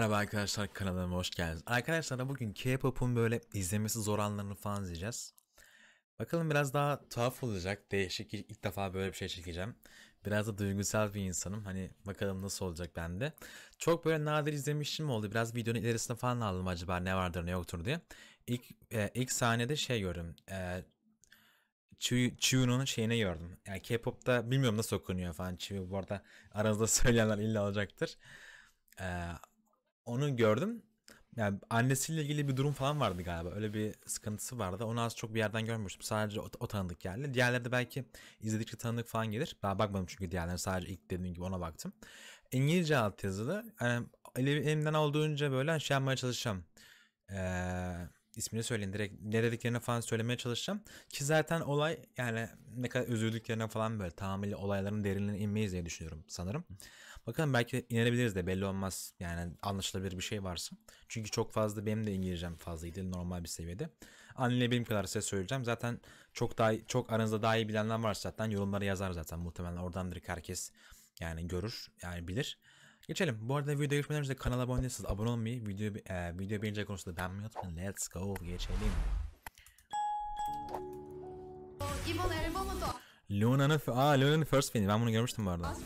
Merhaba arkadaşlar kanalıma hoş geldiniz. Arkadaşlar bugün K-pop'un böyle izlemesi zor anlarını falan izleyeceğiz. Bakalım biraz daha tuhaf olacak. Değişik ilk defa böyle bir şey çekeceğim. Biraz da duygusal bir insanım. Hani bakalım nasıl olacak bende. Çok böyle nadir izlemişim oldu. Biraz videonun ilerisine falan aldım acaba ne vardır ne yoktur diye. İlk e, ilk sahnede şey gördüm. E, Chiyu'nun şeyini gördüm. Yani K-pop'ta bilmiyorum nasıl okunuyor falan. Chiyu bu arada aranızda söyleyenler illa olacaktır. Ee, onu gördüm. Yani annesiyle ilgili bir durum falan vardı galiba. Öyle bir sıkıntısı vardı. Onu az çok bir yerden görmüştüm. Sadece o, o tanıdık geldi. Diğerleri de belki izledikçe tanıdık falan gelir. Ben bakmadım çünkü diğerlerine sadece ilk dediğim gibi ona baktım. İngilizce alt yazılı. Yani elimden olduğunca böyle şey yapmaya çalışacağım. Eee ismini söyleyin direkt ne dediklerini falan söylemeye çalışacağım. Ki zaten olay yani ne kadar üzüldüklerine falan böyle tamamıyla olayların derinliğine inmeyiz diye düşünüyorum sanırım. Bakalım belki inebiliriz de belli olmaz. Yani anlaşılabilir bir şey varsa. Çünkü çok fazla benim de İngilizcem fazlaydı normal bir seviyede. Benim kadar size söyleyeceğim. Zaten çok daha çok aranızda daha iyi bilenler varsa zaten yorumlara yazar zaten muhtemelen. Oradan direkt herkes yani görür yani bilir. Geçelim. Bu arada video geçmeden önce kanala abone değilseniz abone olmayı, video, e, video beğenecek konusunda beğenmeyi unutmayın. Let's go geçelim. Luna'nın aa Luna'nın first filmi. Ben bunu görmüştüm bu arada.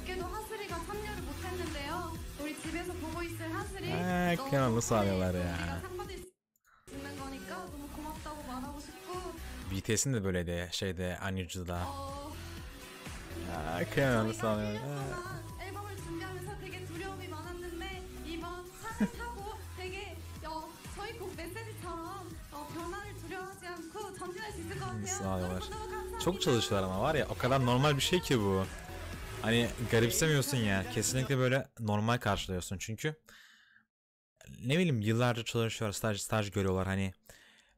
Eee kanalı sağlıyorlar ya. BTS'in de böyleydi şeyde Unusual'da. Eee kanalı sağlıyorlar. sınavlar. Çok çalışıyorlar ama var ya o kadar normal bir şey ki bu. Hani garipsemiyorsun ya. Kesinlikle böyle normal karşılıyorsun çünkü ne bileyim yıllarca çalışıyorlar, staj, staj görüyorlar hani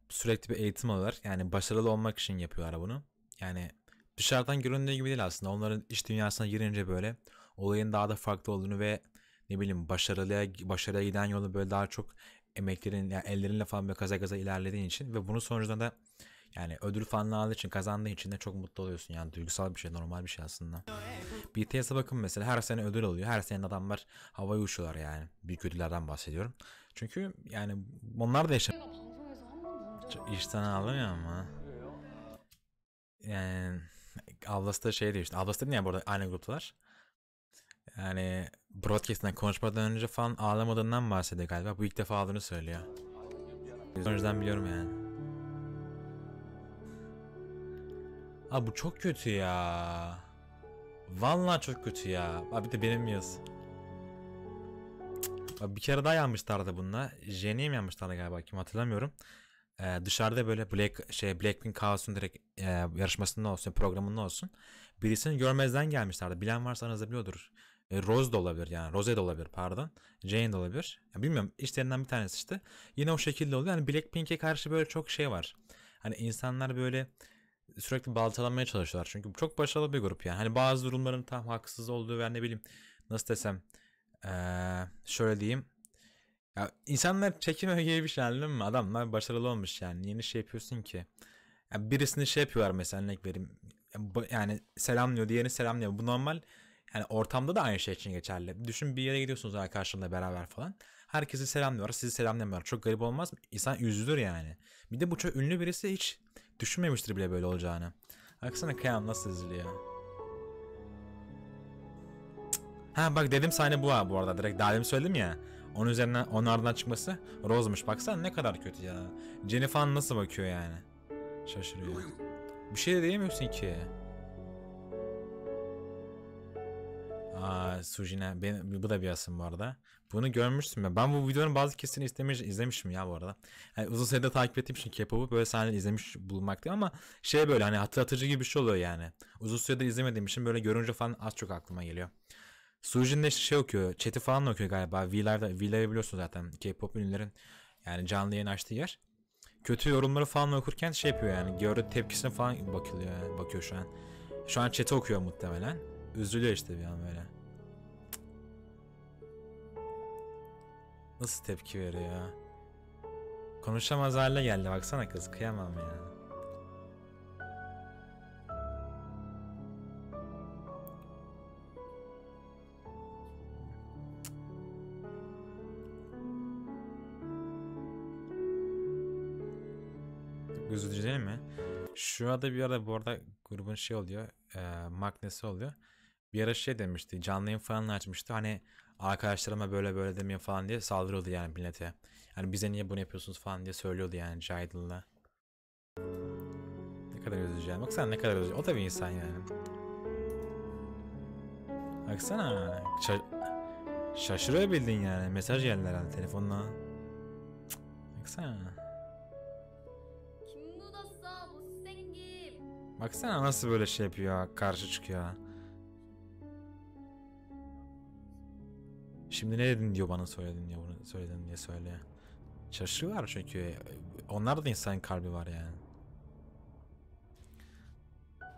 sürekli bir eğitim alıyorlar. Yani başarılı olmak için yapıyorlar bunu. Yani dışarıdan göründüğü gibi değil aslında. Onların iş dünyasına girince böyle olayın daha da farklı olduğunu ve ne bileyim başarılıya başarıya giden yolu böyle daha çok emeklerin yani ellerinle falan böyle kaza kaza ilerlediğin için ve bunun sonucunda da yani ödül falan aldığı için kazandığı için de çok mutlu oluyorsun. Yani duygusal bir şey normal bir şey aslında. BTS'e bakın mesela her sene ödül alıyor. Her sene adamlar havaya uçuyorlar yani. Büyük ödüllerden bahsediyorum. Çünkü yani onlar da yaşam. İşten ağlamıyor ama. Yani ablası da şey diyor işte. Ablası dedin ya burada aynı gruptalar. Yani broadcast'ten konuşmadan önce falan ağlamadığından bahsediyor galiba. Bu ilk defa ağladığını söylüyor. Önceden biliyorum yani. Abi bu çok kötü ya. Vallahi çok kötü ya. Abi bir de benim yaz. Abi bir kere daha yanmışlardı bununla. Jenny'e mi yanmışlardı galiba kim hatırlamıyorum. Ee, dışarıda böyle Black şey Blackpink Kaos'un direkt e, yarışmasında olsun, programında olsun. Birisini görmezden gelmişlerdi. Bilen varsa aranızda biliyordur. E, Rose da olabilir yani. Rose de olabilir pardon. Jane de olabilir. Ya bilmiyorum işlerinden bir tanesi işte. Yine o şekilde oluyor. Yani Blackpink'e karşı böyle çok şey var. Hani insanlar böyle sürekli baltalamaya çalışıyorlar. Çünkü çok başarılı bir grup yani. Hani bazı durumların tam haksız olduğu ve ne bileyim nasıl desem eee, şöyle diyeyim. Ya insanlar çekime bir şey anladın mı? Adamlar başarılı olmuş yani. Yeni şey yapıyorsun ki. Ya birisini şey yapıyorlar mesela örnek vereyim. Yani selamlıyor, diğerini selamlıyor. Bu normal. Yani ortamda da aynı şey için geçerli. Düşün bir yere gidiyorsunuz arkadaşlarla beraber falan. Herkesi selamlıyorlar, sizi selamlamıyorlar. Çok garip olmaz mı? İnsan üzülür yani. Bir de bu çok ünlü birisi hiç düşünmemiştir bile böyle olacağını. Baksana Kıyam nasıl üzülüyor. Ha bak dedim sahne bu ha bu arada. Direkt daha söyledim ya. Onun üzerinden onun ardından çıkması Rose'muş. Baksana ne kadar kötü ya. Jenny falan nasıl bakıyor yani. Şaşırıyor. Bir şey de diyemiyorsun ki. Aa Sujina ben, bu da bir asım bu arada. Bunu görmüştüm ya. Ben bu videonun bazı kesitini istemiş, izlemişim ya bu arada. Yani uzun süredir takip ettiğim için K-pop'u böyle sahneleri izlemiş bulunmaktayım ama şey böyle hani hatırlatıcı gibi bir şey oluyor yani. Uzun süredir izlemediğim için böyle görünce falan az çok aklıma geliyor. Sujin de şey okuyor. Chat'i falan okuyor galiba. V-Live'da, V-Live'ı biliyorsun zaten. K-pop ünlülerin yani canlı yayın açtığı yer. Kötü yorumları falan okurken şey yapıyor yani. Gördüğü tepkisine falan bakılıyor. Bakıyor şu an. Şu an chat'i okuyor muhtemelen. Üzülüyor işte bir an böyle. Nasıl tepki veriyor ya? Konuşamaz hale geldi baksana kız kıyamam ya. Üzücü değil mi? Şu anda bir arada bu arada grubun şey oluyor. E, magnesi oluyor. Bir ara şey demişti canlı yayın falan açmıştı hani arkadaşlarıma böyle böyle demeyin falan diye saldırıyordu yani millete. Yani bize niye bunu yapıyorsunuz falan diye söylüyordu yani Cahid'inle. Ne kadar üzücü yani. Baksana ne kadar üzücü. O da bir insan yani. Baksana. Şa şaşırıyor bildin yani. Mesaj geldi herhalde telefonla. Cık. Baksana. Baksana nasıl böyle şey yapıyor, karşı çıkıyor. Şimdi ne dedin diyor bana söyledin diyor bunu söyledin diye söyle. Şaşırıyorlar çünkü onlar da insan kalbi var yani.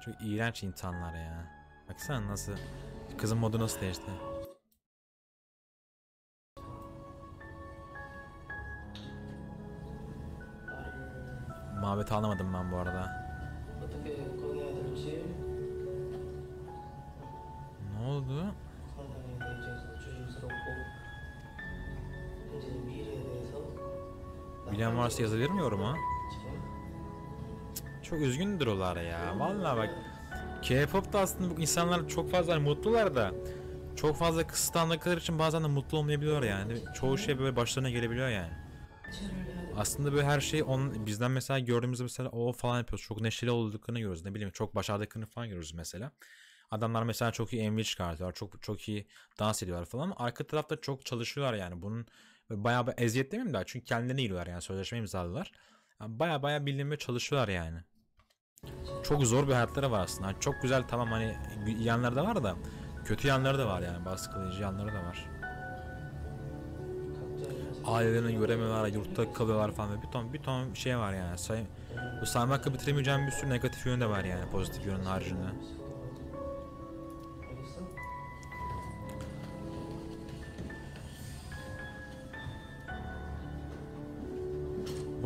Çünkü iğrenç insanlar ya. Baksana nasıl kızın modu nasıl değişti. Muhabbeti anlamadım ben bu arada. Ne oldu? Bilen varsa yazabilir mi yoruma? Çok üzgündür olar ya. Vallahi bak K-pop'ta aslında bu insanlar çok fazla hani mutlular da çok fazla kısıtlandıkları için bazen de mutlu olmayabiliyor yani. Çoğu şey böyle başlarına gelebiliyor yani. Aslında böyle her şey on, bizden mesela gördüğümüzde mesela o falan yapıyoruz. Çok neşeli olduklarını görüyoruz. Ne bileyim çok başardıklarını falan görüyoruz mesela. Adamlar mesela çok iyi MV çıkartıyorlar. Çok çok iyi dans ediyorlar falan. ama Arka tarafta çok çalışıyorlar yani. Bunun Bayağı bir eziyet demeyeyim daha çünkü kendilerine iyiliyorlar yani sözleşme imzaladılar. Yani bayağı bayağı bildiğimde çalışıyorlar yani. Çok zor bir hayatları var aslında. Yani çok güzel tamam hani yanları da var da kötü yanları da var yani baskılayıcı yanları da var. Ailelerini göremiyorlar, yurtta kalıyorlar falan ve bir ton bir ton şey var yani. Say, bu saymakla bitiremeyeceğim bir sürü negatif yönü de var yani pozitif yönün haricinde.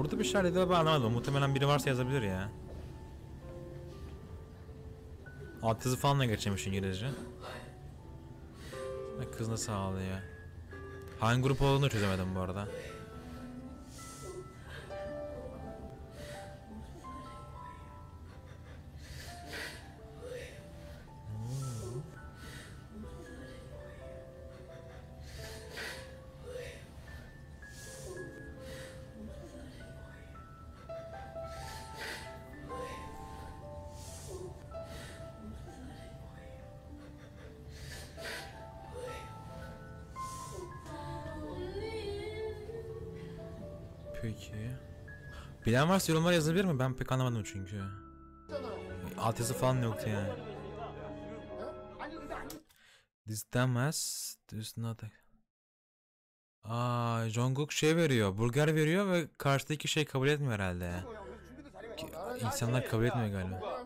Burada bir şeyler dedi ben anlamadım. Muhtemelen biri varsa yazabilir ya. Alt yazı falan da geçemiş İngilizce. Kız nasıl ağlıyor. Hangi grup olduğunu çözemedim bu arada. Peki. Bilen varsa yorumlara yazabilir mi? Ben pek anlamadım çünkü. Altyazı falan yoktu yani. This damage does not... Aa, Jungkook şey veriyor, burger veriyor ve karşıdaki şey kabul etmiyor herhalde. Ki, insanlar kabul etmiyor galiba.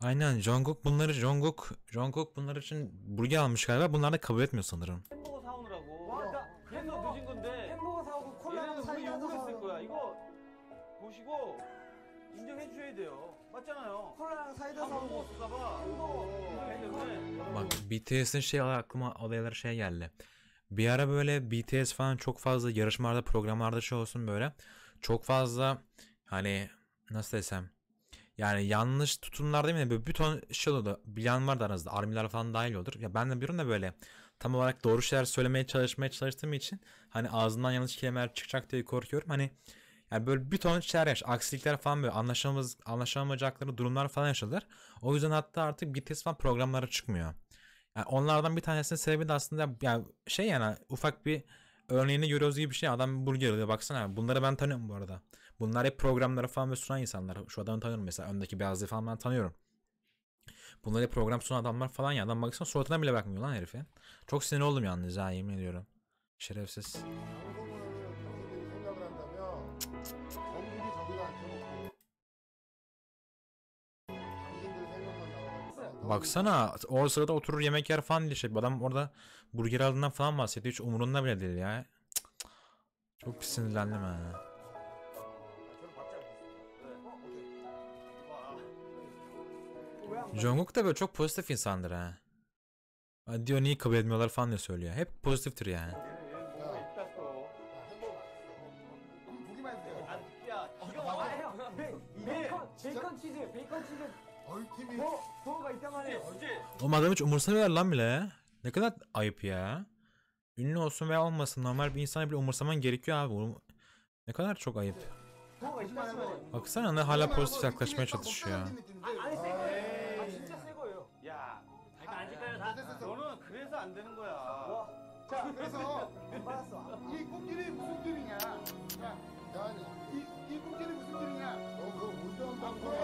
Aynen Jungkook bunları Jungkook Jungkook bunlar için burger almış galiba. Bunlar da kabul etmiyor sanırım. 맞잖아요. 콜라랑 사이다 다 사오고 먹었을까봐 햄버거 했는데 Bak BTS'in şey aklıma olayları şey geldi. Bir ara böyle BTS falan çok fazla yarışmalarda programlarda şey olsun böyle. Çok fazla hani nasıl desem yani yanlış tutumlar değil mi? Böyle bir ton şey oldu. Bilen vardı aranızda. Armiler falan dahil olur. Ya ben de biliyorum da böyle tam olarak doğru şeyler söylemeye çalışmaya çalıştığım için hani ağzından yanlış kelimeler çıkacak diye korkuyorum. Hani yani böyle bir ton şeyler yaş, aksilikler falan böyle anlaşamamız, anlaşamayacakları durumlar falan yaşadılar. O yüzden hatta artık BTS falan programlara çıkmıyor. Yani onlardan bir tanesinin sebebi de aslında yani şey yani ufak bir örneğini görüyoruz gibi bir şey. Adam burger alıyor baksana. Bunları ben tanıyorum bu arada. Bunlar hep programları falan ve sunan insanlar. Şu adamı tanıyorum mesela. Öndeki beyazlığı falan ben tanıyorum. Bunları hep program sunan adamlar falan ya. Adam baksana suratına bile bakmıyor lan herifin. Çok sinir oldum yalnız ha yemin ediyorum. Şerefsiz. Baksana o sırada oturur yemek yer falan diye şey. Adam orada burger aldığından falan bahsediyor. Hiç umurunda bile değil ya. Çok pis sinirlendim ha. Jungkook da böyle çok pozitif insandır. Ha Diyor niye kabul etmiyorlar falan diye söylüyor. Hep pozitiftir yani. Ultimi. Oğlum adam hiç umursamıyor lan bile. Ne kadar ayıp ya. Ünlü olsun veya olmasın normal bir insana bile umursaman gerekiyor abi. Ne kadar çok ayıp. Baksana ne hala pozitif yaklaşmaya çalışıyor. Ya,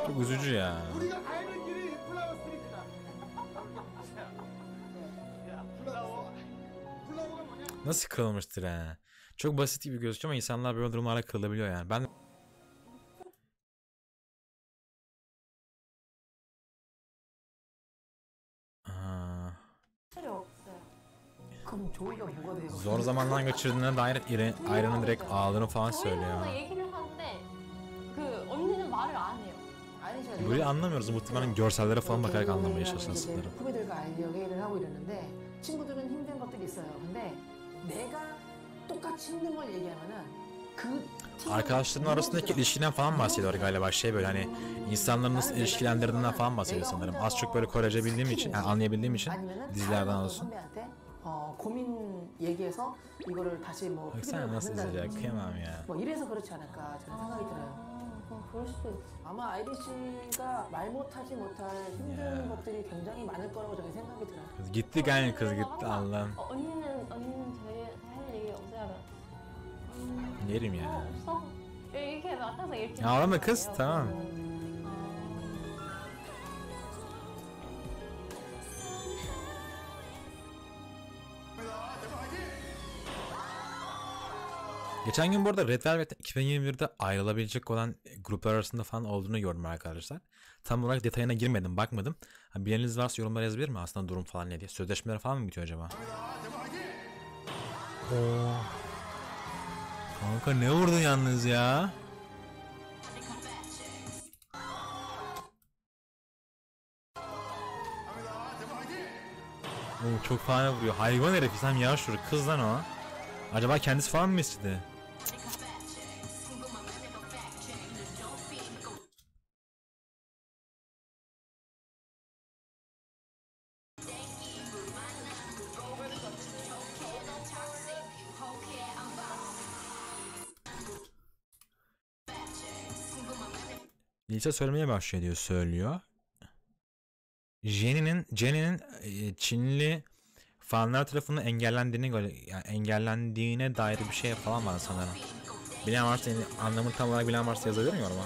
çok üzücü ya. Nasıl kırılmıştır ha? Çok basit gibi gözüküyor ama insanlar böyle durumlara kırılabiliyor yani. Ben Zor zamandan geçirdiğine dair ayrının direkt ağladığını falan söylüyor. 저희는 얘기를 하는데 그 언니는 말을 안 해요. 아니죠. Burayı anlamıyoruz. Muhtemelen görsellere falan bakarak anlamaya 이제 çalışıyoruz sanırım. 후배들과 아이디어 회의를 하고 이러는데 친구들은 힘든 것들이 있어요. 근데 내가 똑같이 힘든 걸 얘기하면은 그 팀은 Arkadaşların arasındaki 무너지더라고요. ilişkiden falan bahsediyor galiba şey böyle hani insanların nasıl ilişkilendirdiğinden falan bahsediyor sanırım. Az çok böyle Korece bildiğim için, yani anlayabildiğim için 아니면은 dizilerden 다른 olsun. 선배한테 어, 고민 얘기해서 이거를 다시 뭐 Baksana nasıl izleyecek kıyamam ya. 뭐 이래서 그렇지 않을까 저는 생각이 들어요. 어, 그럴 수도 있어. 아마 아이리 씨가 말 못하지 못할 힘든 야. 것들이 굉장히 많을 거라고 저는 생각이 들어요. Kız gitti gayet kız gitti Allah'ım. 어, 언니는 언니는 저희 할 얘기 없어요. 음, Yerim 어, ya. 없어. 이렇게 맡아서 이렇게. Ya ağlama kız 하는 거예요. tamam. Geçen gün bu arada Red Velvet 2021'de ayrılabilecek olan gruplar arasında falan olduğunu gördüm arkadaşlar. Tam olarak detayına girmedim, bakmadım. Ha, bileniniz varsa yorumlara yazabilir mi aslında durum falan ne diye? Sözleşmeler falan mı bitiyor acaba? Oo. Kanka ne vurdun yalnız ya? Oo, çok fena vuruyor. Hayvan herif sen yavaş şuru. Kız lan o. Acaba kendisi falan mı istedi? Lisa söylemeye başlıyor diyor söylüyor. Jenny'nin Jenny'nin e, Çinli fanlar tarafından engellendiğini göre yani engellendiğine dair bir şey falan var sanırım. Bilen varsa anlamını tam olarak bilen varsa yazabilir mi yoruma?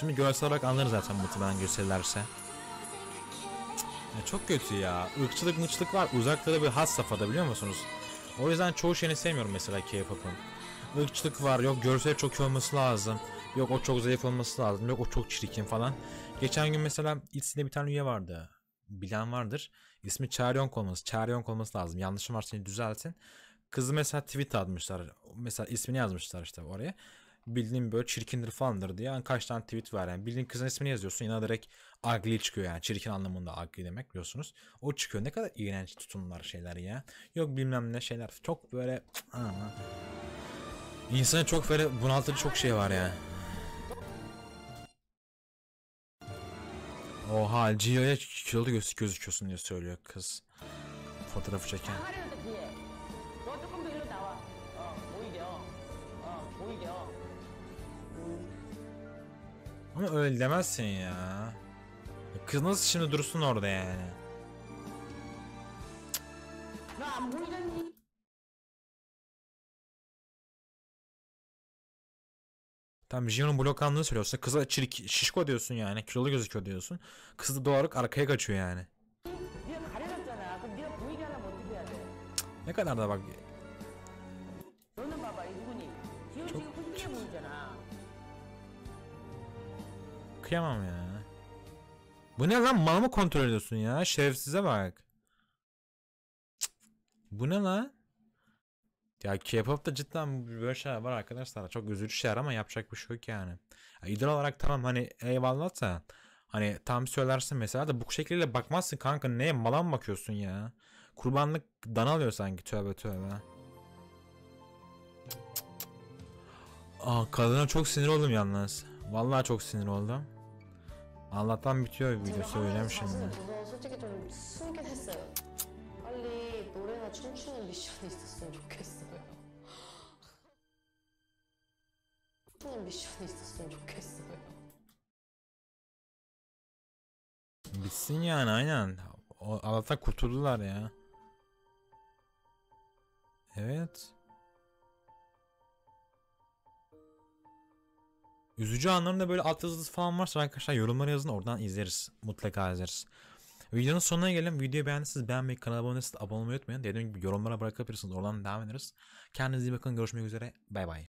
Şimdi görsel olarak anlarız zaten muhtemelen gösterirlerse. Ya çok kötü ya. Irkçılık mıçlık var. Uzakta bir has safhada biliyor musunuz? O yüzden çoğu şeyini sevmiyorum mesela K-pop'un. Irkçılık var. Yok görsel çok iyi olması lazım. Yok o çok zayıf olması lazım. Yok o çok çirkin falan. Geçen gün mesela İTSİ'de bir tane üye vardı. Bilen vardır. İsmi Charyonk olması. Charyonk olması lazım. Yanlışım varsa düzeltin. Kızı mesela tweet atmışlar. Mesela ismini yazmışlar işte oraya. Bildiğin böyle çirkindir falandır diye. Yani kaç tane tweet var yani. Bildiğin kızın ismini yazıyorsun. Yine direkt ugly çıkıyor yani. Çirkin anlamında ugly demek biliyorsunuz. O çıkıyor. Ne kadar iğrenç tutumlar şeyler ya. Yok bilmem ne şeyler. Çok böyle... İnsanı çok böyle bunaltıcı çok şey var ya. Oha Gio'ya kilolu göz gözüküyorsun diye söylüyor kız. Fotoğrafı çeken. Ama öyle demezsin ya. Kız nasıl şimdi dursun orada yani? Cık. Tam Jio'nun bloklandığını söylüyorsa kıza çirk, şişko diyorsun yani. Kilolu gözüküyor diyorsun. Kız da doğarak arkaya kaçıyor yani. Ne kadar da bak. Çok... Kıyamam ya. Bu ne lan mal mı kontrol ediyorsun ya? Şerefsize bak. Cık, bu ne lan? Ya K-pop'ta cidden böyle şeyler var arkadaşlar. Çok üzücü şeyler ama yapacak bir şey yok yani. Ya idol olarak tamam hani eyvallah da hani tam söylersin mesela da bu şekliyle bakmazsın kanka neye malan bakıyorsun ya. Kurbanlık dan alıyor sanki tövbe tövbe. Aa, kadına çok sinir oldum yalnız. Vallahi çok sinir oldum. Allah'tan bitiyor video söyleyeceğim şimdi. 춤추는 미션이 있었으면 좋겠어요. 춤추는 미션이 있었으면 좋겠어요. Bitsin yani aynen. O, Allah'tan kurtuldular ya. Evet. Üzücü anlarında böyle alt yazısı falan varsa arkadaşlar yorumlara yazın oradan izleriz. Mutlaka izleriz. Videonun sonuna gelelim. Videoyu beğendiyseniz beğenmeyi, kanala abone değilseniz abone olmayı unutmayın. Dediğim gibi yorumlara bırakabilirsiniz. Oradan devam ederiz. Kendinize iyi bakın. Görüşmek üzere. Bay bay.